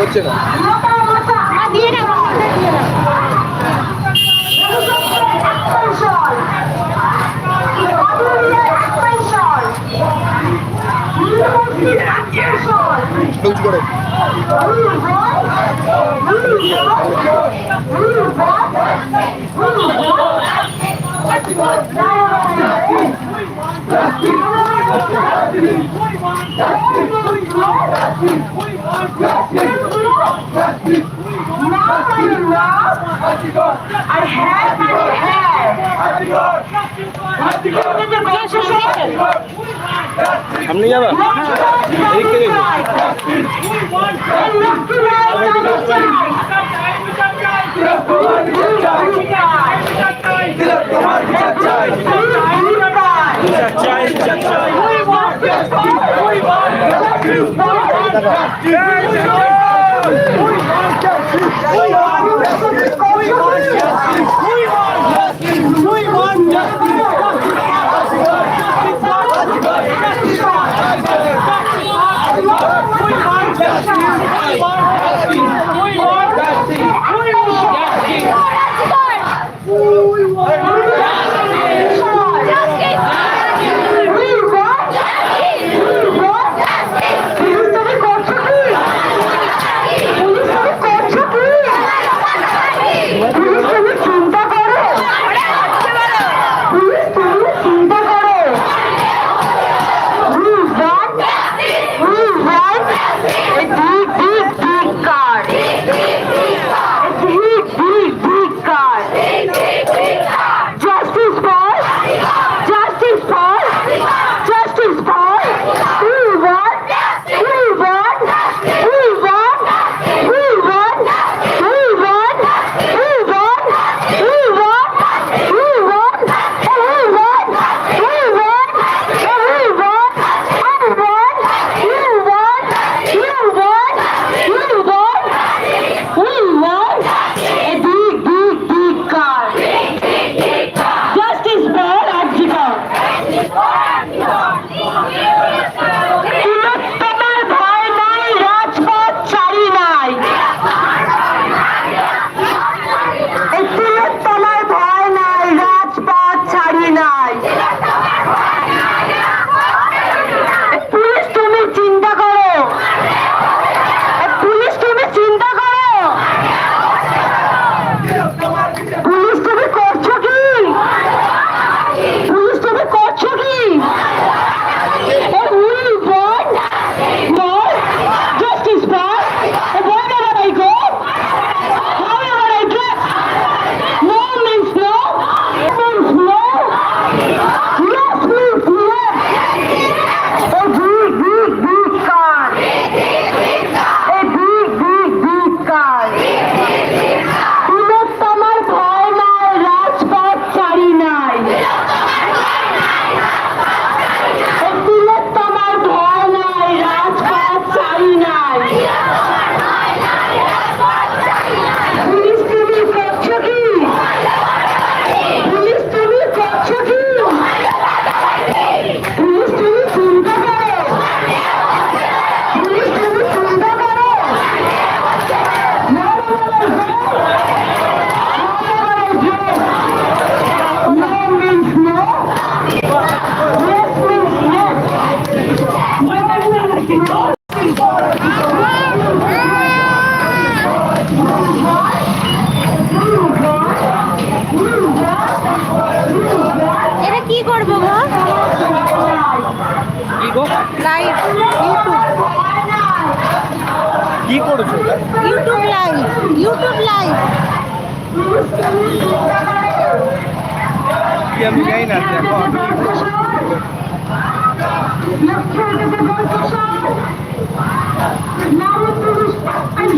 হচ্ছে না। লুজ আর হ্যাঁ সামনে যাবা এদিক থেকে Yeah, yeah, yeah. করব গো? ইউটিউব কি করছ? ইউটিউব লাইভ ইউটিউব লাইভ আমি যাই না আচ্ছা,